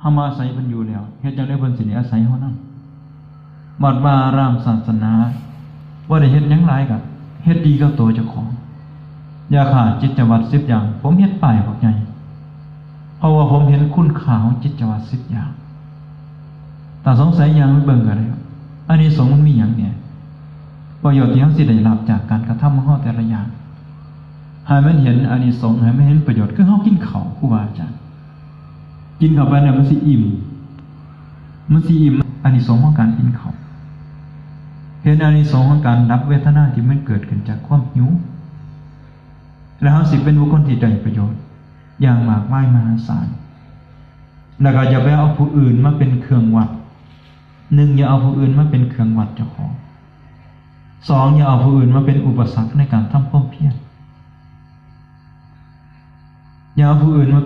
เฮามาอาศัยเพิ่นอยู่แล้วเฮ็ดจังได๋เพิ่นสิได้อาศัยเฮานำบัดว่ารามศาสนาบ่ได้เฮ็ดหยังหลายก็เฮ็ดดีกับตัวเจ้าของ อย่าขาดจิตวัตร10อย่าง ผมเฮ็ดป้ายบักใหญ่เพราะว่าผมเห็นคุณค่าของจิตวัตร10อย่างถ้าสงสัยอย่างเบิ่งก็ได้ครับอันนี้สงมันมีหยังเนี่ยประโยชน์ที่เฮาสิได้รับจากการกระทำของเฮาแต่ละอย่างให้มันเห็นอานิสงส์ให้มันเห็นประโยชน์คือเฮากินข้าวครูบาอา กินเข้าไปเนี่ยมันสิอิ่ม มันสิอิ่มอานิสงส์ของการกินเขาเห็นอานิสงส์ของการรับเวทนาที่มันเกิดขึ้นจากความหิว แล้วเาสิเป็นบุคคลที่ได้ประโยชน์ อย่างมากมายมหาศาลแล้วก็อย่าไปเอาผู้อื่นมาเป็นเครื่องวัดหนึ่งอย่าเอาผู้อื่นมาเป็นเครื่องวัดเจ้าของสองอย่าเอาผู้อื่นมาเป็นอุปสรรคในการทำความเพียรอย่าเอาผู้อื่นมา